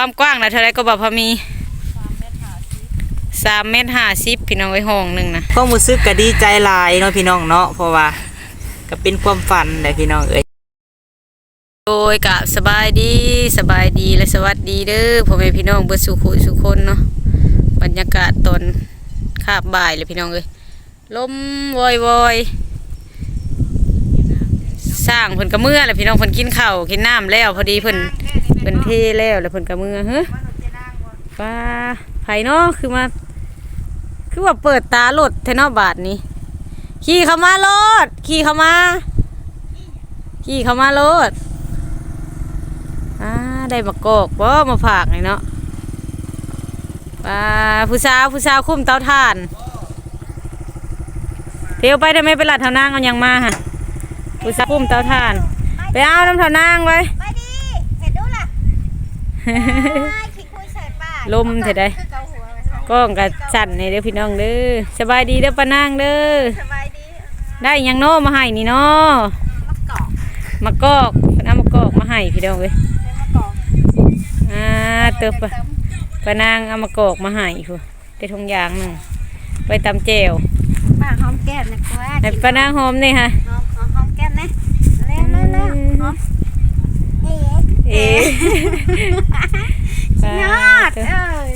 ความกว้างนะเท่าไรก็บอกพอมีสามเมตรห้าสิบพี่น้องไว้ห้องหนึ่งนะความรู้สึกก็ดีใจหลายเนาะพี่น้องเนาะเพราะว่าก็เป็นความฝันแหละพี่น้องเอ้ยโดยกับสบายดีสบายดีและสวัสดีเด้อพ่อแม่พี่น้องเบิดสุขุสุคนเนาะบรรยากาศตอนคาบบ่ายเลยพี่น้องเอ้ยลมวอยวอยสร้างเพิ่นกระเมื่อแหละพี่น้องเพิ่นกินข้าวกินน้ำแล้วพอดีเพิ่นเพิ่นเทแล้วแล้วเพิ่นกระเมื่อเฮ้ยป้าไผเนาะคือมา คือว่าเปิดตาโลดเทนอบาทนี้ ขี่เข้ามาโลด ขี่เข้ามา ขี่เข้ามาโลดอ่าได้มากอกบ่มาฝากนี่เนาะป้าผู้สาวผู้สาวคุ้มเตาถ่านเที่ยวไปได้ไหมไปลัดเท่านางเอายังมาฮะผู้สาวคุ้มเตาถ่าน ไปเอาน้ำเท่านางไว้ ลมเถอะได้คือเกาหัวไว้กล้องกับสั่นนี่เด้อพี่น้องเด้อสบายดีเด้อป้านางเด้อสบายดีได้หยังโนมาให้นี่เนาะมะกอกมะกอกเพิ่นเอามะกอกมาให้พี่น้องเว้ยเป็นมะกอกอ่าเติบปะปะนางเอามะกอกมาให้พู่นได้ทงยางหนึ่งไปตำแจวป้าหอมแก้มนะกว่าให้ปะนางหอมนี่ฮะหอมหอมหอมแก้มนะเร็วเร็วเร็วหอมเอ๊ะ เอ๊ะยอดเอ้ย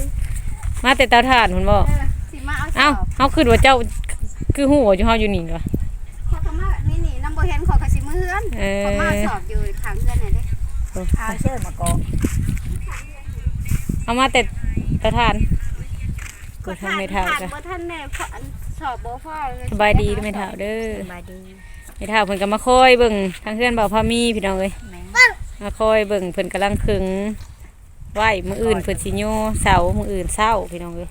มาแต่เตาถ่านคุณบอกเออสิมาเอาสเอ้าอบเฮาคือว่าเจ้าคือหูอยู่เฮาอยู่นี่วะขอคำว่านี่นี่น้ำโบเห็นขอกระสิมือเฮือนเออขอมาสอบอยู่ขังเฮือนน่ะเด้เอาเชื่อมากอกเอามาแต่เตาถ่านกูก็ทำไม่เท่ากักันบ่ทันแน่เพราะอันสอบบ่พอเลยสบายดีเด้อแม่เฒ่าเด้อสบายดีแม่เฒ่าเพิ่นก็มาคอยเบิ่งทางเพื่อนเบาพามีพี่น้องเอ้ยแม่มาคอยเบิ่งเพิ่นกำลังขึงไหวมืออื่นเพิ่นสิโยเสามืออื่นเศร้าพี่น้องเอ้ย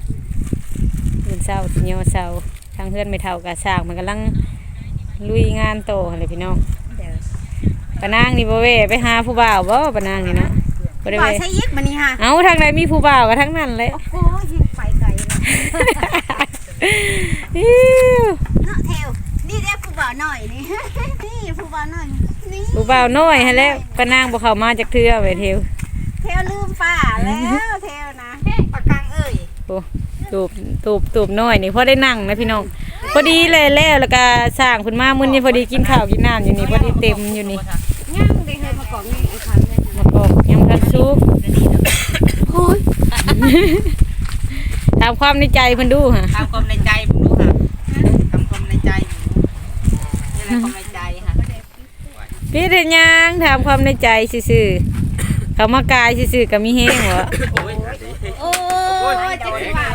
มื้ออื่นเศร้าสิโยเสาทางเพื่อนไม่เท่ากับสร้างมันกำลังลุยงานโตอะไรพี่น้องเดี๋ยวปะนางนี่บ่เว้ไปหาผู้บ่าวบ่ปะนางนี่เนาะบ่ได้บ่เว้ใช่ยิกมานี่ฮะเอ้าทางใดมีผู้บ่าวก็ทั้งนั้นเลยโอ้โหยิงไปไกลเลยอิ๊วเนาะเทวนี่เรียกผู้บ่าวหน่อยนี่นี่ผู้บ่าวหน่อย นี่ผู้บ่าวน้อยให้แล้วปะนางบ่เข้ามาจากเทื่อไว้เทวเทวลืมป้าแล้วเทวนะปากกังเอ้ยโอ้ตูบตูบตูบน้อยนี่พอได้นั่งนะพี่น้องพอดีเลยแล้วแล้วก็สร้างเพิ่นมามื้อนี้พอดีกินข้าวกินน้ำอยู่นี่พอดีเต็มอยู่นี่ย่างได้เคยมากอกนี่ไอ้คันเลยมากอกยังทันซุกโอ้ย ถามความในใจเพิ่นดูฮะทำความในใจผมดูค่ะทำความในใจผมนี่แหละความในใจค่ะ พี่เฮ็ดหยังถามความในใจซื่อๆเขามากายซื่อๆก็มีแฮงบ่โอ้ยจะสิว่า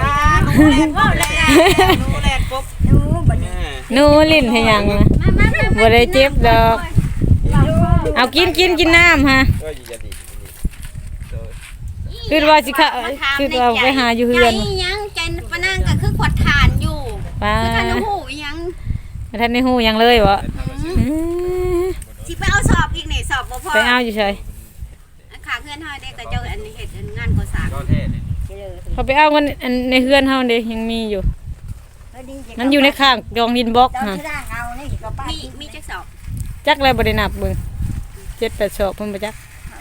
หนูแลนว่าแลนหนูแลนปุ๊บหนูบัดนี้หนูลิ้นให้หยังนะมามามาบ่ได้เจ็บดอก เอากินกินกินน้ำฮะคือว่าสิค่ะคือว่าไปหาอยู่เฮือนใจยังใจปะนางก็คือขวดทานอยู่ป้าคือท่านหูยังท่านได้ฮู้หยังเลยบ่อืมสิไปเอาส อบอีกนี่สอบบ่พอไปเอาอยู่ไสขาเพื่อนเฮาได้ก็เจ้าอันเฮ็ดงานก่อสร้างเขาไปเอาเงินอันในเฮือนเฮาเด้ยังมีอยู่ มันอยู่ในข้างกองดินบล็อกฮะมีมีจักสอบจักแล้วบ่ได้นับเบิ่งเจ็ดแปดศอกเพิ่นบ่จัก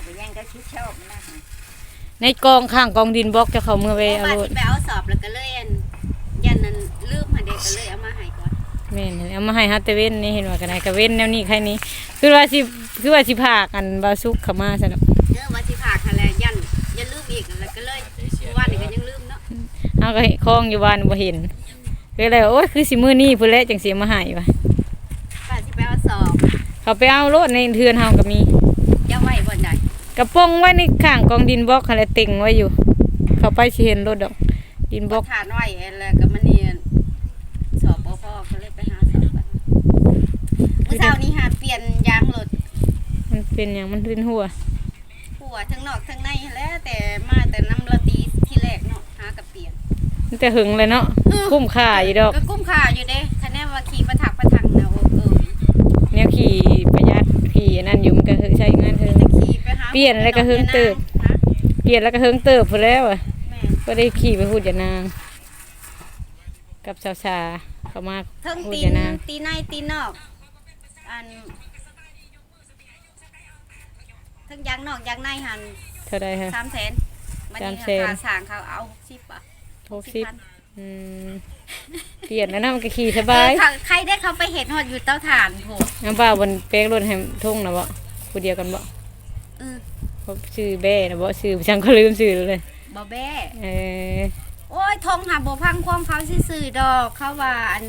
ไปยังก็ชิดชอบนะในกองข้างกองดินบล็อกจะเข้าเมื่อไปเพราะเอาว่าโลดสิไปเอาสอบแล้วก็เลยอันยันนั้นลืมมาเด็กก็เลยเอามาให้ก่อนแม่นเอามาให้ฮัตเตเว่นนี่เห็นว่ากันได้ก็เว้นแนวนี้ใครนี้คือว่าสิ คือว่าสิพากันบาซุกเข้ามาซะเนาะเออว่าสิพาคันแล้วยันยันลืมอีกแล้วก็เลยว่านี่ก็ยังลืมเนาะเอาก็เห็นคลองอยู่บ้านบ่เห็นก็เลยว่าโอ้ยคือสิมื้อนี้พุ่นแหละจังสิเอามาให้ว่ะว่าสิไปเอาสอบเขาไปเอารถในเทือนเฮาก็มีจะไว้บ่ได้กระโปรงไว้ในข้างกองดินบล็อกอะไรเต็งไว้อยู่ เขาไปสิเห็นรถดอก ดินบล็อกทานไว้แล้วก็มันนี่สอบบ่พอก็เลยไปหาสอบกันเมื่อเช้านี้หาเปลี่ยนยางรถ มันเป็นอย่างมันเป็นหัว หัวทั้งนอกทั้งในแล้วแต่มาแต่น้ำละตีที่แรกเนาะหากับเปลี่ยนมันจะหึงเลยเนาะคุ้มค่าอยู่ดอกก็กุ้มขาอยู่เด้คะแนนว่าขี่ประถักประทังนะโอ้เออเนี่ยขี่ประหยัดขี่อันนั่นอยู่มันก็คือใช้งานเฮิงจะขี่ไปหาเปลี่ยนแล้วก็เฮิงเติบฮะเปลี่ยนแล้วก็เฮิงเติบพุ่นแล้วอะแม่ก็ได้ขี่ไปพูดอย่านาง กับสาวชาเขามาเทิงพูดตีอย่านนางตีในตีนอกอันเทิงยางนอกยางในหันเท่าไรฮะ สามแสนมันจานนี่เซนค่าสร้างเขาเอา60อะหกสิบ60,000อืมเปลี่ยนแล้วนะมันก็ขี่สบายเออเขาใครได้เขาไปเห็นฮอดอยู่เตาถ่านโหน้ำป้าบนเป๊กรถให้ทุ่งนะบ่ผู้เดียวกันบ่เออเขาชื่อแบ่นะบ่ชื่อจังก็ลืมชื่อเลยบ่แบ้เออโอ้ยทงหาบ่พังความเขาซื่อๆดอกเขาว่าอัน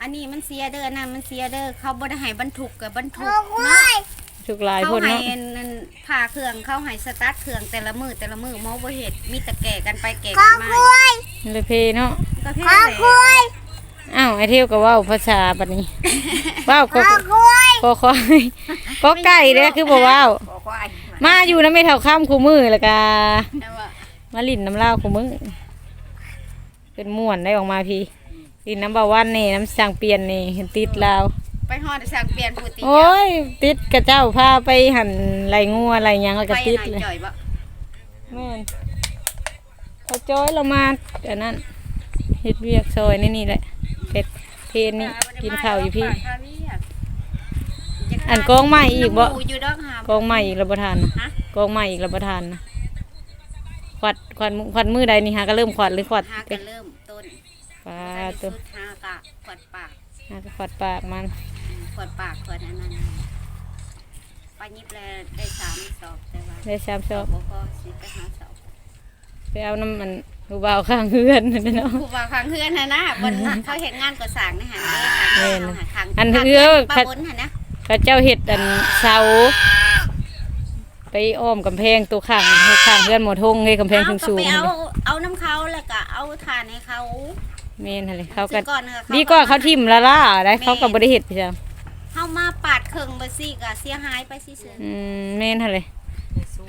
อันนี้มันเสียเด้อนั่นมันเสียเด้อเขาบ่ได้ให้บรรทุกกับบรรทุกเนาะ ทุกหลายเขาคนให้เนาะอันผ่าเครื่องเขาให้สตาร์ทเครื่องแต่ละมือแต่ละมือหมอบ่เฮ็ดมีแต่แก่กันไปแก่กันมาเลยเพเนาะก็แค่นั้นแหละอ้าวไอเที่ยวก็เว้าภาษาบัดนี้เว้าก็ก็คอยก็ไก่เด้อคือบ่เว้าบอกว่าอันมาอยู่นำไม่เท่าข้ามคู่มือแล้วก็แต่ว่ามาลิ้นน้ำลาวคู่มือเป็นม่วนได้ออกมาพี่ลิ้นน้ำบาวันนี่น้ำสั่งเปลี่ยนนี่เห็นติดลาว ไปฮอดสั่งเปลี่ยนผู้ติดโอ้ย ติดกระเจ้าพาไปหั่นไหลงัวไหลหยังแล้วก็ไปติดไหนเลยจ่อยบ่แม่นเขาจ้อยเรามาอันนั้นเฮ็ดเวียกซอยนี่นี่แหละเฮ็ดเพนนี่กินข้าวอยู่พี่ อันกองใหม่อีกบ่อยู่ดอกหากองใหม่อีกรับประทานนะฮะกองใหม่อีกรับประทานนะขวัดขวัดขวัดมือใดนี่ฮะก็เริ่มขวัดหรือขวัดหากันเริ่มต้นปลาตัตัววหากะขวดปากฮะก็ขวัดปากมัน ขวดปากขวดอันนั้นปายิบแล้วได้สามสอบแต่ว่าได้สามชอบบ่พอสิไปหาสอบไปเอาน้ำมันรูเบาวข้างเฮือนนั่นเนาะครูบาฟังเพื่อนนะนะบนเขาเห็นงานก่อสร้างนะฮะแม่เด้นทางหาทางอันเอื้อปลาบนฮะนะพระเจ้าเห็ดอันเสาไปอ้อมกำแพงตัวข้างข้างเพื่อนหมดทงเลยกำแพงสูงสูงเอาก็ไปเอาเอาน้ำเขาแล้วก็เอาทานให้เขาเมนอะไรเขาก็ซื้อก่อนนะคะดีกว่าเขาทิ่มละล่าได้เขาก็บริเห็ดไปจ้ะ เฮามาปาดเครื่องบ่ซี่ก็เสียหายไปซื่ออืมเมนอะไร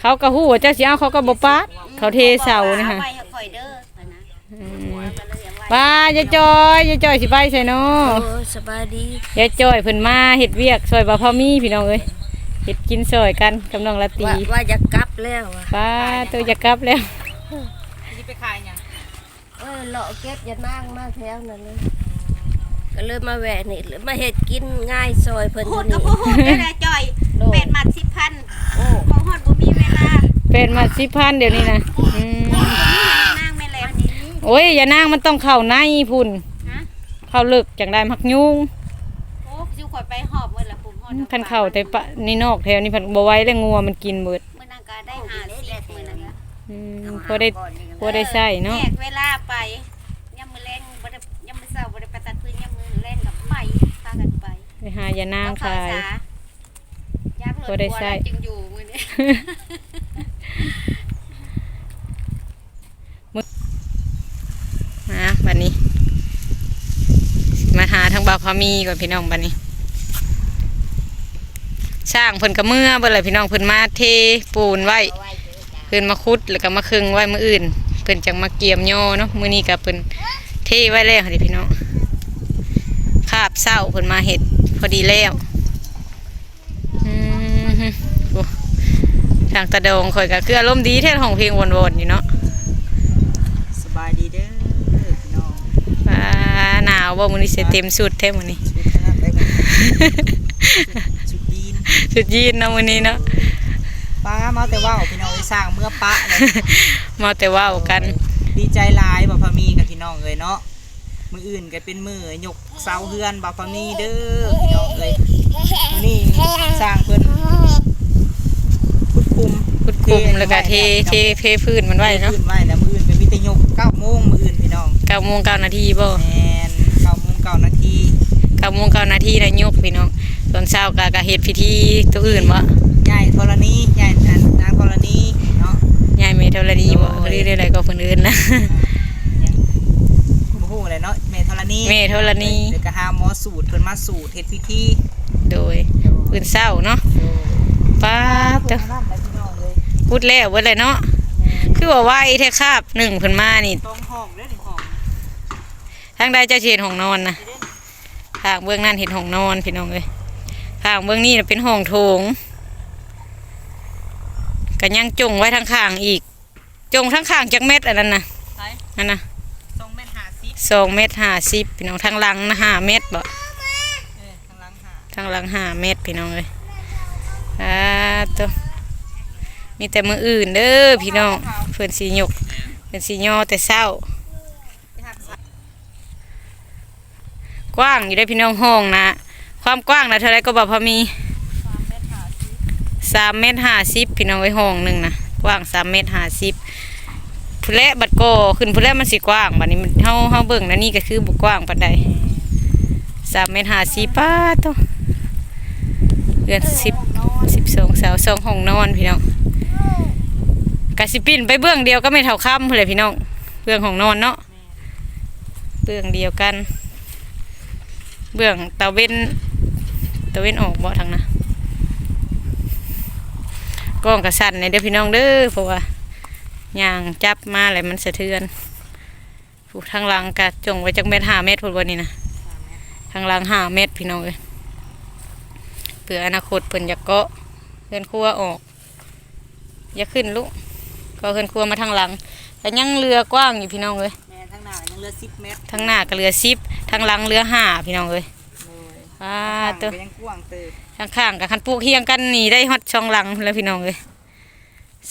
เขาก็หู้ว่าเจ้าสิเอาเขาก็บ่ปาดๆเขาเทเสานี่ค่ะเอาไว้ให้ข่อยเด้อนะอืมก็เลยเอาไว้ป้ายายจอยยายจอยสิไปใส่เนาะโอ้สบายดียายจอยเพิ่นมาเฮ็ดเวียกซอยบ่าวพ่อมีพี่น้องเอ้ยเฮ็ดกินซอยกันกับน้องละตีว่าว่าจะกลับแล้วอะป้าตัวจะกลับแล้วที่ไปขายหยังเออเลาะเก็บอย่านั่งมาแถวนั้นเลย ก็เลยมาแวะนี่เลยมาเฮ็ดกินง่ายซอยเพิ่นพูเท่าดก็นี้พูดได้แหละจ่อยโลดเป็ดมัด10,000โอ้บ่ฮอดบ่มีเวลาเป็นมา10,000เดี๋ยวนี้นะอืมบ่มีนางแม่แลวนี่โอ้ยอย่านางมันต้องเข้าในพุ่นฮะเข้าลึกจังได้มักยุงโอ้สิข่อยไปหอบเมื่อละผมฮอดคันเข้าแต่ปะนี่นอกแถวนี้เพันบ่ไหว้แล้วงัวมันกินเบิดมื้อนั้นก็ได้หาสิมื้อนั้นก็อืมพอได้พอได้ใช้เนาะแยกเวลาไป หาอย่านางขายยากบ่ได้ใช้จึงอยู่มื้อนี้มาบัดนี้ มาหาทางบ่าวพามีก่อนพี่น้องบัดนี้สร้างเพิ่นก็เมื่อเบิ่เลยพี่น้องเพิ่นมาเทปูนไว้เพิ่นมาขุดแล้วก็มาคึงไว้มื้ออื่น เพิ่นจังมาเกี่ยมโยเนาะมื้อนี้ก็เพิ่นเทไว้แล้วเด้พี่น้องคาบเศร้าเพิ่นมาเฮ็ดพอดีแล้วอืมฮึโอ้ทางตะดงข่อยก็คืออารมณ์ดีแท้ห้องเพลงวนๆอยู่เนาะสบายดีเด้อพี่น้องว้าหนาวบ่มื้อนี้สิเต็มสุดแท้มื้อนี้ชุดขนาดได้บ่ชุดยีนสุดยีนเนาะมื้อนี้เนาะป้ามาแต่ว่าวพี่น้องไปสร้างเมื่อปะเลยมาแต่เว้ากันดีใจหลายบ่พามีกับพี่น้องเอ้ยเนาะ มืออื่นก็เป็นมือยกเสาเฮือนบ่พามีเด้อพี่น้องเอ้ยมื้อนี้สร้างเพิ่นขุดคุมขุดคุมแล้วก็เทเทเทพื้นมันไว้เนาะขึ้นไว้แล้วมืออื่นก็มีแต่ยก9โมงมืออื่นพี่น้อง9โมง9นาทีบ่แม่น9โมง9นาที9โมง9นาทีได้ยกพี่น้องตอนเช้าก็ก็เฮ็ดพิธีตัวอื่นบ่ยายธรณียายอันนางธรณีเนาะยายเมธรณีบ่โอ้ยหรืออะไรก็คนอื่นนะบ่ฮู้ เลยเนาะแม่ธรณีแม่ธรณีเดี๋ยวก็หาหมอสูตรเพิ่นมาสูตรเฮ็ดพิธีโดยพื้นเช้าเนาะป้าบเจ้าเจ้านั่นแหละพี่น้องเลยพูดแล้วเบิดเลยเนาะคือว่าไหวแท้คาบหนึ่งเพิ่นมานี่ต้องห้องเด้อนี่ห้องทางใดเจะเห็นห้องนอนนะทางเบื้องนั้นเห็นห้องนอนพี่น้องเอ้ยทางเบื้องนี้น่ะเป็นห้องโถงก็ยังจงไว้ทางข้างอีก จงทั้งข้างจักเม็ดอันนั้นนะไปอันน่ะ สองเม็ดห้าสิบพี่น้องทางหลังนะห้าเม็ดบ่เออข้างหลังหาทางหลังห้าเม็ดพี่น้องเอ้ยอ่าตัวมีแต่มืออื่นเด้อพี่น้องเพิ่นสิยกเพิ่นสิย่อแต่เช้ากว้างอยู่ได้อพี่น้องห้องนะความกว้างนะเท่าไรก็บอกพอมีสามเมตรห้าสิบพี่น้องไว้ห้องหนึ่งนะกว้างสามเมตรห้าสิบ ผู้แลบัดโกขึ้นผู้แลมันสิกว้างบัดนี้มันเฮาเฮาเบิ่งนะนี่ก็คือบุกว้างปานใดสามเมตรห้าสิบป้าตัวเดือนสิบสิบสองสาวสองห้องนอนพี่น้องกะสิปินไปเบื้องเดียวก็ไม่เท่าค่ำเลยพี่น้องเบื้องห้องนอนเนาะเบื้องเดียวกัน เบื้องตะเว้นตะเว้นออกบ่ทางนะกล้องกระสันในเด้อพี่น้องเด้อเพราะว่า ย่างจับมาอะไรมันสะเทือนผูกทางหลังกะจงไว้จักเม็ดห้าเม็ดพูดวันนี้นะทางหลังห้าเม็ดพี่น้องเลยเผื่ออนาคตเพิ่นอยากเกาะเพื่อนครัวออก อย่าขึ้นลูกก็เพื่อนครัวมาทางหลังแต่ยังเรือกว้างอยู่พี่น้องเลยแม่ทั้งหน้ายังเหลือ10เมตรทางหน้าก็เรือซิบทางหลังเรือห้าพี่น้องเลยเลยว้าอ่าตัวก็ยังกว้างเติบข้างๆกับคันปลูกเฮียงกันนี่ได้ฮอดช่องหลังแล้วพี่น้องเลย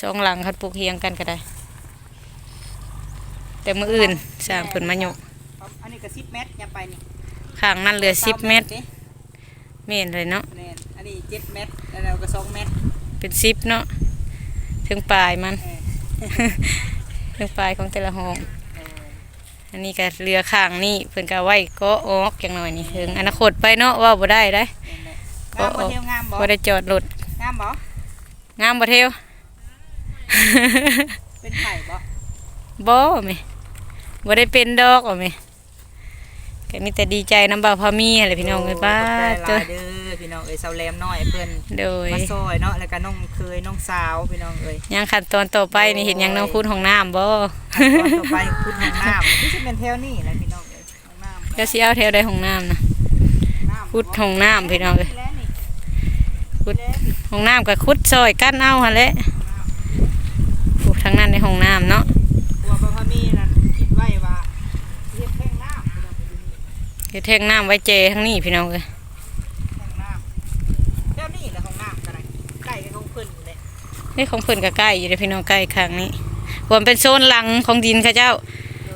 สองหลังคันปลูกเฮียงกันก็ได้ แต่มืออื่นสร้างเพิ่นมาโยกอันนี้ก็10เมตรอย่าไปนี่ข้างนั้นเหลือสิบเมตรด้เมตรเลยเนาะแม่นอันนี้7เมตรแล้วเราก็2เมตรเป็นสิบเนาะถึงปลายมันเออถึงปลายของแต่ละห้องเอออันนี้ก็เรือข้างนี่เพิ่นก็ไว้ก็ออกอย่างหน่อยนี่ถึงอนาคตไปเนาะว่าบ่ได้ได้งามบ่เที่ยวงามบ่บ่ได้จอดรถงามบ่งามบ่เทว เป็นไผ่บ่บ่แม่บ่ได้เป็นดอกว่าแม่ก็มีแต่ดีใจน้ำบ่าวพามีอะไรพี่น้องเอ้ยป้าเด้ตัอวเด้อพี่น้องเอ้ยเซาแรมน้อยเพิ่นโดยมาซอยเนาะแล้วก็น้องเคยน้องสาวพี่น้องเอ้ยยังขั้นตอนต่อไปนี่เห็นยังน้องคุณของน้ำบ่ขั้นตอนต่อไปคุณห้องน้ำที่สิเป็นแถวนี้แหละพี่น้องเอ้ยห้องน้ำก็สิเอาแถวใดของน้ำนะน้ำขุดของน้ำพี่น้องเอ้ยแล้วนี่ขุดของน้ำก็ขุดซอยกั้นเอาหั่นแหละปลูก ทางนั้นในห้องน้ำเนาะตัวประพามีนั่นคิดไว้ว่าเฮ็ดแท่งน้ำพี่น้องเอ้ยอยู่นี่เฮ็ดแทงน้ำไว้เจทางนี้พี่น้องเอ้ยแท่งน้ำแล้วนี่แหละห้องน้ำก็ได้ใกล้กับของเพิ่นเลยนี่ของเพิ่นก็ใกล้อยู่เด้อพี่น้องใกล้ข้างนี้ผมเป็นโซนหลังของดินเขาเจ้า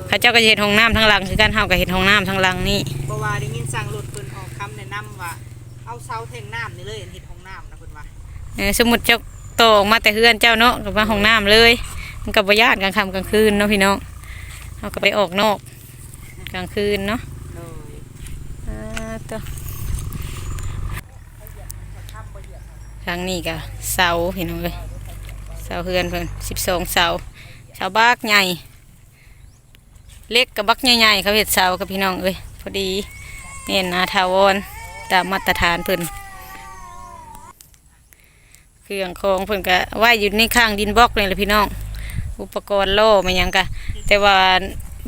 เขาเจ้าก็สิเฮ็ดห้องน้ำทางหลังคือกันเฮาก็เฮ็ดห้องน้ำทางหลังนี่เพราะว่าได้ยินสั่งรถเพิ่นออกคำแนะนำว่าเอาเสาแท่งน้ำนี่เลยอันเฮ็ดห้องน้ำนะเพิ่นว่าเออสมมุติเจ้าโตออกมาแต่เฮือนเจ้าเนาะก็มาห้องน้ำเลย มันก็บ่ญาติกลางค่ำกลางคืนเนาะพี่น้องเฮาก็ไปออกนอก กลางคืนเนาะโดยอ่าตัวทางนี้ก็เสาพี่น้องเอ้ยเสาเฮือนเพิ่น12เสาเสาบักใหญ่ เล็กกับบักใหญ่ๆเขาเฮ็ดเสากับพี่น้องเอ้ยพอดีเน่นนาทาวรตามมาตรฐานเพิ่นเครื่องของเพิ่นก็ไว้อยู่ในข้างดินบล็อกนี่แหละพี่น้อง อุปกรณ์โล่มายังกะแต่ว่า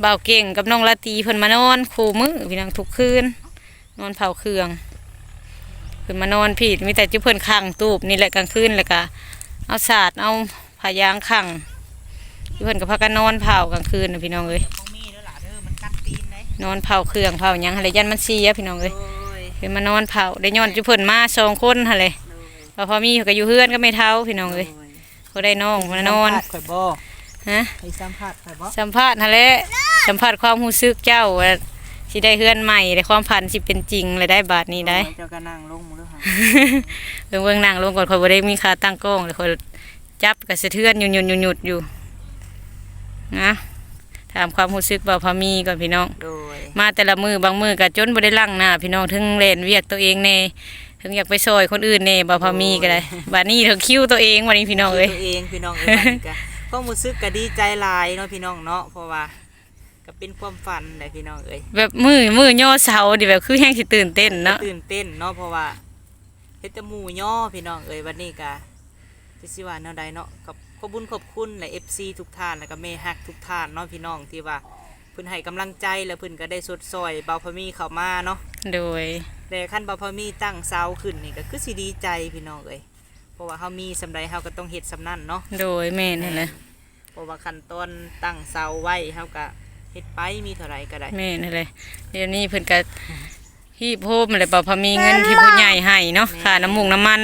บ่าวเก่งกับน้องละตีเพิ่นมานอนคู่มือพี่น้องทุกคืนนอนเผาเครื่องเพิ่นมานอนผิดมีแต่จุเพิ่นขังตูบนี่แหละกลางคืนแล้วก็เอาสาดเอาผ้ายางขังที่เพิ่นก็พากันนอนเผากลางคืนน่ะพี่น้องเอ้ยของมีเด้อล่ะเด้อมันกัดตีนได้นอนเผาเครื่องเผาหยังอะไรยันมันเสียพี่น้องโดเอ้ยยเพิ่นมานอนเผาได้ย้อนจุเพิ่นมาสองคนหั่นเลยพอพอมีเขาก็อยู่เฮือนก็ไม่เท่าพี่น้องเอ้ยก็ได้น้องมานอนข่อยบ่ ฮะให้สัมภาษณ์ข่อยบ่สัมภาษณ์ฮะแหละสัมภาษณ์ความรู้สึกเจ้าว่าสิได้เฮือนใหม่ได้ความพันสิเป็นจริงเลยได้บาทนี้ได้เจ้าก็นั่งลงมือค่ะเบิ่งเบิ่งนั่งลงก่อนคอยบ่ได้มีขาตั้งกล้องเลยคอยจับกับสะเทือนหยุดหยุดหยุดหยุดอยู่นะถามความรู้สึกบ่าวพามีก่อนพี่น้อง โดยมาแต่ละมือบางมือก็จนบ่ได้ลั่งหน้าพี่น้องถึงเล่นเวียกตัวเองแน่ถึงอยากไปซอยคนอื่นแน่บ่าวพามีก็ได้บัดนี้ถึงคิวตัวเองวันนี้พี่น้องเอ้ยตัวเองพี่น้องเอ้ยบัดนี้ก็ ความรู้สึกก็ดีใจหลายเนาะพี่น้องเนาะเพราะว่าก็เป็นความฝันแหละพี่น้องเอ้ยแบบมือมือย่อเสาดิแบบคือแห้งสิตื่นเต้นเนาะตื่นเต้นเนาะเพราะว่าเฮ็ดแต่หมู่ย่อพี่น้องเอ้ยวันนี้ก็จะสิว่าแนวใดเนาะกับขอบคุญขอบคุณและ FC ทุกท่านแล้วก็แม่ฮักทุกท่านเนาะพี่น้องที่ว่าเพิ่นให้กำลังใจแล้วเพิ่นก็ได้สดซอยเบาพะมีเข้ามาเนาะโดยแต่ขั้นเบาพะมีตั้งเสาขึ้นนี่ก็คือสิดีใจพี่น้องเอ้ยเพ ราะว่าเฮามีสำใดเฮาก็ต้องเฮ็ดสำนั้นเนาะโดยแม่นั่นแหละเพราะว่าขั้นตอนตั้งเสาไว้เฮาก็เฮ็ดไปมีเท่าไหร่ก็ได้แม่นั่นแหละเดี๋ยวนี้เพิ่นก็ฮีบโฮมอะไรบ่พอมีเงินที่ผู้ใหญ่ให้เนาะค่าน้ำมูกน้ำมัน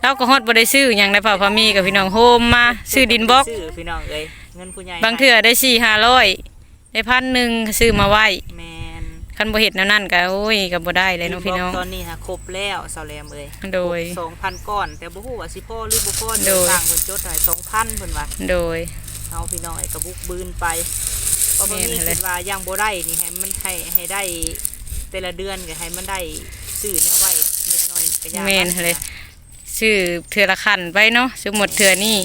เราก็ฮอดบ่ได้ซื้อหยังได้เปล่าพามีกับพี่น้องโฮมมาซื้อดินบล็อกซื้อพี่น้องเอ้ยเงินผู้ใหญ่บางเทื่อได้4 500ได้พันหนึ่งซื้อมาไว้แมน คันบ่เฮ็ดแนวนั้นก็โอ้ยก็บ่ได้เลยเนาะพี่น้อง ตอนนี้ฮะครบแล้วเสาแรมเอ้ยโดยสองพันก้อนแต่บ่ฮู้ว่าสิพ่อหรือบ่พ่อโดเดี๋ยวยทางเพิ่นจดให้สองพันเพิ่นว่าโดยเอาพี่น้องไอ้กระบุกบืนไปเพราะบ่แม่นมีเลยคิดว่ายังบ่ได้นี่ให้มันให้ให้ได้แต่ละเดือนก็ให้มันได้ซื้อแนวไว้เล็กน้อยก็ยากแม่นเลยซื้อเทื่อละคันไปเนาะสมมุติเทื่อนี้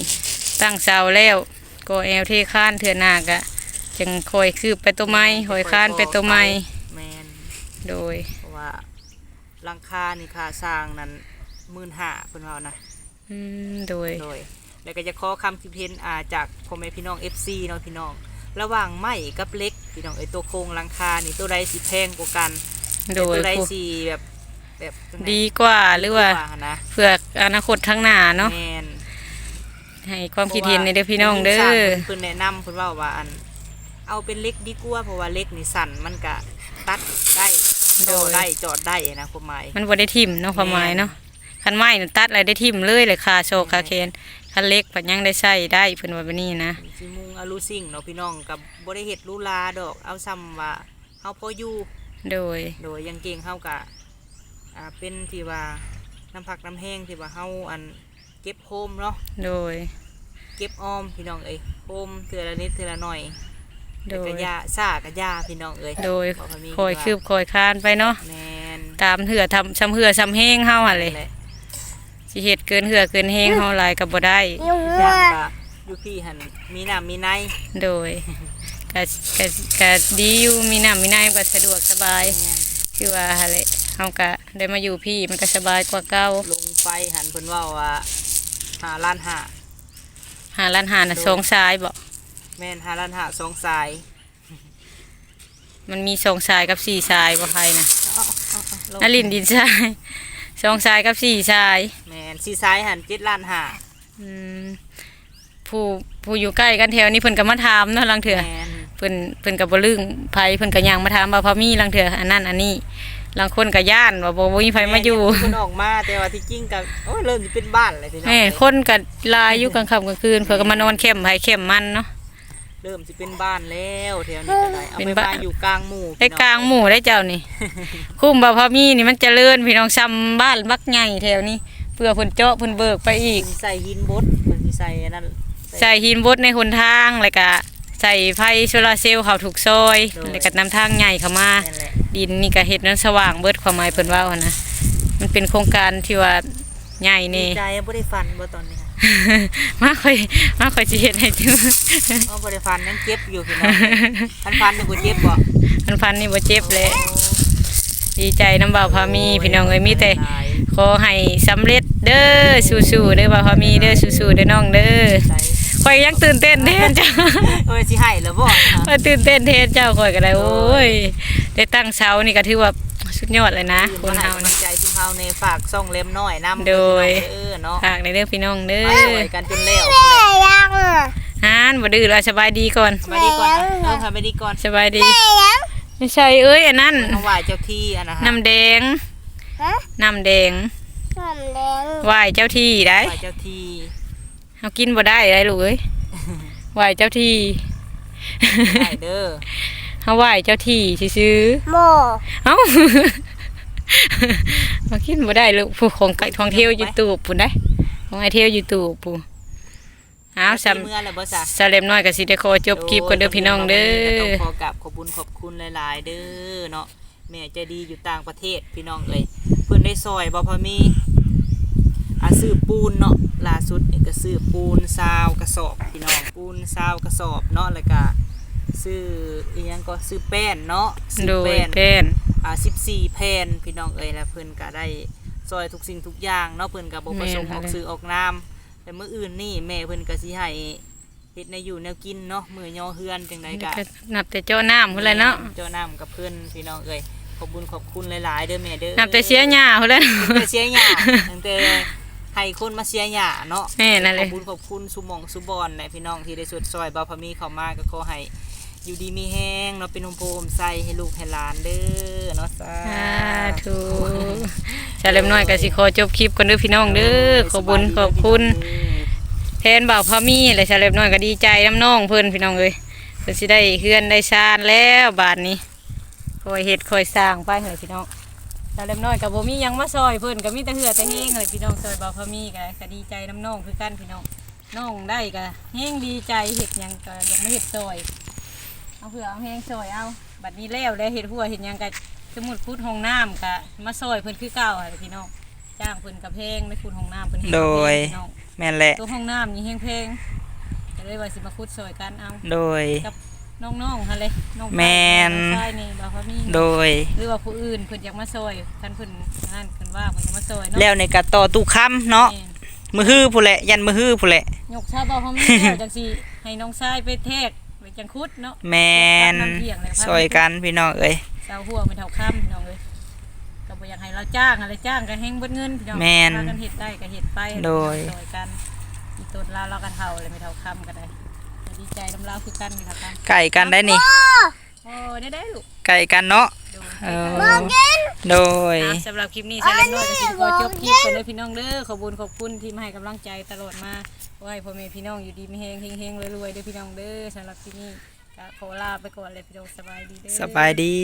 ตั้งเสาแล้วก็แอลเทคานเทื่อหน้าก็จังคอยคืบไปตัวไม้คอยคานไปตัวไม้แม่น โดย เพราะว่าหลังคานี่ค่าสร้างนั้น15,000เพิ่นว่านะอืมโดย โดย แล้วก็จะขอคำคิดเห็นอ่าจากพ่อแม่พี่น้อง FC เนาะพี่น้อง ระหว่างไม้กับเหล็กพี่น้องไอ้ตัวโครงหลังคานี่ตัวใดสิแพงกว่ากันโดย ตัวใดผู้สิแบบแบบจังใดีกว่าหรือว่า ดีกนะเพื่ออนาคตข้างหน้าเนาะแม่น ให้ความคิดเห็นในเด้อพี่น้องเด้อ เพิ่นแนะนำเพิ่นว่าว่าอัน เอาเป็นเหล็กดีกว่าเพราะว่าเหล็กนี่สั่นมันก็ตัดได้ โดได้จอดได้นะความหมาย มันบ่ได้ทิ่มเนาะความหมายเนาะคันไม้น่ะตัดอะไรได้ทิ่มเลยเลยคาโชคคาเคนคันเล็กปัญยังได้ใช้ได้เพิ่นว่าแบบนี้นะ สิมุงอลูซิ่งเนาะพี่น้องกับบ่ได้เฮ็ดหรูหราดอกเอาซ้ำว่าเฮาพออยู่โดย โดยยังเก่งเฮากะอ่าเป็นที่ว่าน้ำผักน้ำแห้งที่ว่าเฮาอันเก็บโฮมเนาะโดย เก็บออมพี่น้องเอ้ยโฮมเทื่อละนิดเทื่อละหน่อย โดแต่ยก็ยาซ่าก็ยาพี่น้องเอ้ยโดยบอกว่ามีคอยคืบคอยคานไปเนาะแมนตามเหือทำซ้ำเหือซ้ำแห้งเฮาหั่นเลยแหละสิเฮ็ดเกินเหือเกินแห้งเฮาหลายก็บ่ได้ ย่างกะอยู่พี่หันมีน้ำมีในโดยก็ก็ก็ดีอยู่มีน้ำมีในก็สะดวกสบาย แม่นคือว่าหั่นแหละเฮาก็ได้มาอยู่พี่มันก็สบายกว่าเก่าลงไปหันเพิ่นว่าว่าหาล้านหาหาร้านหาน่ะสองสายบ่ แม่นหาล้านหาสองสายมันมีสองสายกับสี่สายบ่ใครนะเอาเอาเอาลงนลินดินทรายสองสายกับสี่สายแม่นสี่สายหันเจ็ดล้านหาอืมผู้ผู้อยู่ใกล้กันแถวนี้เพิ่นก็มาถามเนาะลังเถื่อ แม่นเพิ่นเพิ่นก็บ่ลืมไผเพิ่นก็ย่างมาถามว่าพอมีลังเถื่ออันนั้นอันนี้ลางคนก็ย่านว่าบ่บ่มีไผมาอยู่แนเพิ่นออกมาแต่ว่าที่จริงก็โอ้ยเริ่มสิเป็นบ้านเลยพี่น้องแม่คนก็หลายอยู่กลางค่ำกลางคืนเพิ่นก็มานอนเข้มไผเข้มมันเนาะ เริ่มสิเป็นบ้านแล้วแถวนี้ก็ได้เอาเป็นไปบ้านมาอยู่กลางหมู่ได้พี่น้องกลางหมู่ได้เจ้านี่ คุ้มบ่พอมีนี่มันเจริญพี่น้องซ้ำบ้านบักใหญ่แถวนี้เพื่อเพิ่นเจาะเพิ่นเบิกไปอีก เพิ่นใส่หินบดเพิ่นสิใส่อันนั้นใส่หินบดในหนทางแล้วก็ใส่ไฟโซลาร์เซลล์เข้าถูกซอยแล้วก็นำทางใหญ่เข้ามา นั่นแหละดินนี่ก็เฮ็ดนั้นสว่างเบิดความหมายเพิ่นว่าหั่นนะมันเป็นโครงการที่ว่าใหญ่ดีนี่ใจบ่ได้ฟันบ่ตอนนี้ค่ะ มาค่อยมาค่อยสิเฮ็ดให้ดูเอาบ่ได้ฟันยังเจ็บอยู่พี่น้องฟันฟันนี่บ่เจ็บบ่อันฟันนี่บ่เจ็บเลยดีใจน้ำบ่าวพามีพี่น้องเอ้ยมีแต่ขอให้สำเร็จเด้อสู้ๆเด้อบ่าวพามีเด้อสู้ๆเด้อน้องเด้อใจข่อยยังตื่นเต้นแทนจ้าเอ้ยสิให้แล้วบ่ว่าตื่นเต้นแทนเจ้าข่อยก็ได้โอ้ยได้ตั้งเสานี่ก็ถือว่าสุดยอดเลยนะคคนนเฮาเฮานะนะใจคุณ เฮาในฝากซ่องเล่มน้อยนำโดย เออเนาะฝากในเด้อพี่น้องเด้อมาช่วยกันจนแล้วฮานบ่ดื้อแล้วสบายดีก่อนสบายดีก่อนเออสบายดีก่อนสบายดีไม่ใช่เอ้ยอันนั้นน้องไหวเจ้าที่อันนะฮะน้ำแดงน้ำแดงไหวเจ้าที่ได้ไหวเจ้าที่เฮากินบ่ได้ได้ลูกเอ้ยไหวเจ้าที่ได้เด้อเฮาไหวเจ้าที่ซื่อโมเอ้า เฮากินบ่ได้ลูกผู้ของไก่ทองเที่ยวอยู่ตูบปุ่นได้ของไอเที่ยวอยู่ตูบปุ่นอ้าวซำเมื่อแล้วบ่ซะสาเลมน้อยก็สิได้ขอจบคลิปกันเด้อพี่น้องเด้ต้องอขอกราบขอบคุญขอบคุณหลาย ๆ เด้อเนาะแม่ใจดีอยู่ต่างประเทศพี่น้องเอ้ยเพิ่นได้ซอยบ่พอมีอาซื้อปูนเนาะล่าสุดนี่ก็ซื้อปูนซาวกระสอบพี่น้องปูนซาวกระสอบเนาะแล้วก็ ซื้ออีหยังก็ซื้อแป้นเนาะซื้อโดยแป้นเป็นอ่า14แผ่นพี่น้องเอ้ยแล้วเพิ่นก็ได้ซอยทุกสิ่งทุกอย่างเนาะเพิ่นก็บ่ประสงค์ออกซื้อออกนามแต่มื้ออื่นนี่แม่เพิ่นก็สิให้เฮ็ดในอยู่แนวกินเนาะมื้อย่อเฮือนจังไดก็นับแต่เจ้าน้ำพุ่นแหละเนาะเจ้าน้ำกับเพื่อนพี่น้องเอ้ยขอบคุญขอบคุณหลายๆเด้อแม่เด้อนับแต่เสียหญ้าพุ่นแหล้วนับแต่เสียหยาตั้งแต่ให้คนมาเสียหยาเนาะแม่นั่นขเลอยบคุญขอบคุณสุหมองสุบอนแหละพี่น้องที่ได้สุดซอยบ่าวพะมีเข้ามาก็ขอให้ อยู่ดีมีแห้งเนาะเป็นโฮมโปมใส่ให้ลูกให้หลานเด้อเนาะสาสาธุชาเล็มน้อยก็สิขอจบคลิปกันเด้อพี่น้องเด้อขอบุญขอบคุณ แทนบ่าวพามีและชาเล็บน้อยก็ดีใจน้ำน้องเพิ่นพี่น้องเอ้ยเพิ่นสิได้เฮือนได้ชานแล้วบาดนี้คอยเฮ็ดคอยสร้างไปเลยพี่น้องชาเล็บน้อยก็บ่มีหยังมาซอยเพิ่นก็มีแต่เหือแต่เฮงเลยพี่น้องซอยบ่าวพามีก็ก็ดีใจน้ำน้องคือกันพี่น้องน้องได้ก็เฮงดีใจเฮ็ดหยังก็อยากมาเฮ็ดซอย เอาเผื่อเอาแฮงซอยเอา บัดนี้แล้วได้เฮ็ดหัวเฮ็ดหยังก็สมุดคุดห้องน้ำก็มาซอยเพิ่นคือเก่าหั่นแหละพี่น้องจ้างเพิ่นกับเพลงไม่คุดห้องน้ำเพิ่นเฮ็ดโดย พี่น้องแม่นแหละ ตัวห้องน้ำนี่แห้งเพลงก็เลยว่าสิมาคุดซอยกันเอา โดย กับน้องๆฮะเลยน้องแม่น ใช่นี่บอกว่ามีโดย หรือว่าผู้อื่นเพิ่นอยากมาซอยท่านเพิ่นนั่นเพิ่นว่าเพิ่นจะมาซอยเนาะแล้วในกะต่อตู้ค้ำเนาะ แม่น มือฮื้อผู้แหละ ยันมือฮื้อผู้แหละ ยกชาบอกเขามีแล้วจังสิให้น้องชายไปเทก ไปจังคุดเนาะแมนน้ำเที่ยงเลยครับซอยกันพี่น้องเอ้ยเสาหัวเป็นเท่าค่ำพี่น้องเอ้ยก็บ่อยากให้เราจ้างอะไรจ้างก็แฮงเบิดเงินพี่น้องแม่นพากันเฮ็ดได้ก็เฮ็ดไปโดยซอยกันอีต้นลาวเราก็เท่าเลยไม่เท่าค่ำก็ได้ก็ดีใจน้ำลาวคือกันพี่ครับกันไก่กันได้นี่ โอ้ได้ได้ลูกไก่กันเนาะดูเออโดยอะสำหรับคลิปนี้สำหรับน้อยก็สิขอจบคลิปกันเลยพี่น้องเด้อขอบคุญขอบคุณที่มาให้กำลังใจตลอดมาขอให้พ่อแม่พี่น้องอยู่ดีมีเฮงเฮงๆรวยๆเด้อพี่น้องเด้อสำหรับคลิปนี้ก็ขอลาไปก่อนเลยพี่น้องสบายดีเด้อ สบายดี